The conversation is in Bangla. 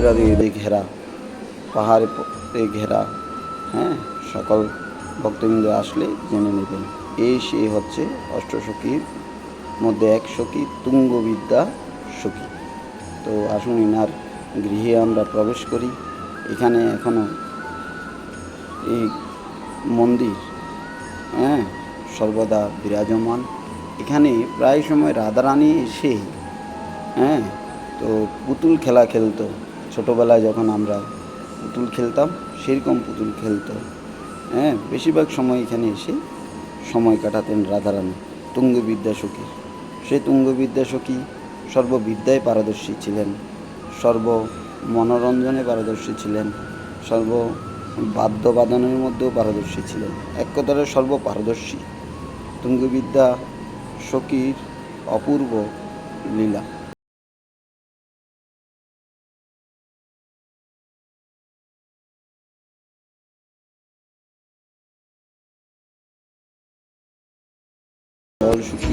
রাধে দিয়ে ঘেরা, পাহাড়ে ঘেরা হ্যাঁ? সকল ভক্তবৃন্দ আসলে জেনে নেবেন। এই সে হচ্ছে অষ্টসখীর মধ্যে এক সখী, তুঙ্গবিদ্যা সখী। তো আসুন ইনার গৃহে আমরা প্রবেশ করি। এখানে এখনও এই মন্দির হ্যাঁ? সর্বদা বিরাজমান। এখানে প্রায় সময় রাধারানী এসে হ্যাঁ? তো পুতুল খেলা খেলতো। ছোটোবেলায় যখন আমরা পুতুল খেলতাম, সেরকম পুতুল খেলতো। হ্যাঁ বেশিরভাগ সময় এখানে এসে সময় কাটাতেন রাধারানী, তুঙ্গবিদ্যা সখী। সে তুঙ্গবিদ্যা সখী সর্ববিদ্যায় পারদর্শী ছিলেন, সর্ব মনোরঞ্জনে পারদর্শী ছিলেন, সর্ব বাদ্যবাদনের মধ্যেও পারদর্শী ছিলেন। এক কথায় সর্বপারদর্শী তুঙ্গবিদ্যা সখীর অপূর্ব লীলা। জল সুখী